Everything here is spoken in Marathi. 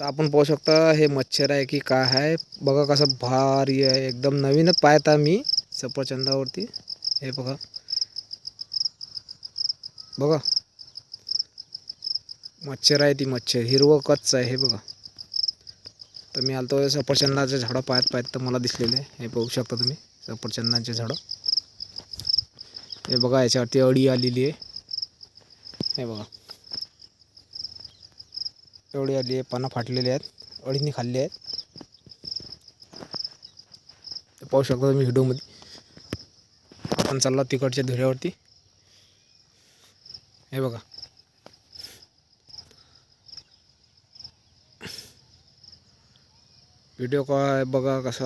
तर आपण पाहू शकता हे मच्छर आहे की काय आहे. बघा कसं भारी आहे. एकदम नवीनच पाहता मी सफरचंदावरती. हे बघा. बघा. मच्छर आहे ती मच्छर. हिरवं कच्च आहे. हे बघा. तर मी आलतो सफरचंदाचे झाडं पाहत पाहत तर मला दिसलेले. हे पाहू शकता तुम्ही सफरचंदाचे झाडं. हे बघा याच्यावरती अळी आलेली आहे. हे बघा. एवढी आली आहे पानं फाटलेली आहेत अडीने खाल्ली आहेत. पाहू शकता तुम्ही व्हिडिओमध्ये. आपण चालला तिकडच्या धुऱ्यावरती. हे बघा. व्हिडिओ काय बघा कसा